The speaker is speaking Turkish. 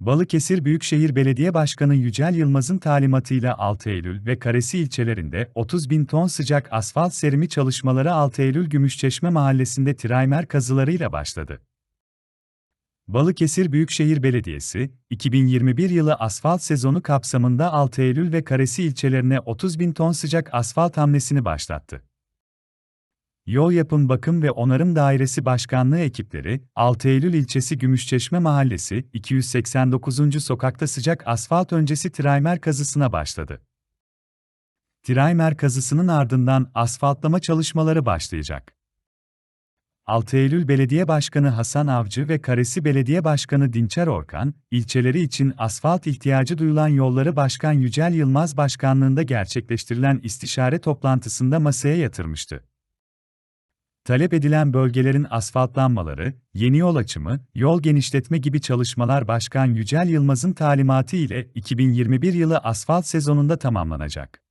Balıkesir Büyükşehir Belediye Başkanı Yücel Yılmaz'ın talimatıyla 6 Eylül ve Karesi ilçelerinde 30 bin ton sıcak asfalt serimi çalışmaları 6 Eylül Gümüşçeşme Mahallesi'nde trimer kazılarıyla başladı. Balıkesir Büyükşehir Belediyesi, 2021 yılı asfalt sezonu kapsamında 6 Eylül ve Karesi ilçelerine 30 bin ton sıcak asfalt hamlesini başlattı. Yol Yapım Bakım ve Onarım Dairesi Başkanlığı ekipleri, 6 Eylül ilçesi Gümüşçeşme Mahallesi, 289. sokakta sıcak asfalt öncesi trimer kazısına başladı. Trimer kazısının ardından asfaltlama çalışmaları başlayacak. 6 Eylül Belediye Başkanı Hasan Avcı ve Karesi Belediye Başkanı Dinçer Orkan, ilçeleri için asfalt ihtiyacı duyulan yolları Başkan Yücel Yılmaz başkanlığında gerçekleştirilen istişare toplantısında masaya yatırmıştı. Talep edilen bölgelerin asfaltlanmaları, yeni yol açımı, yol genişletme gibi çalışmalar Başkan Yücel Yılmaz'ın talimatı ile 2021 yılı asfalt sezonunda tamamlanacak.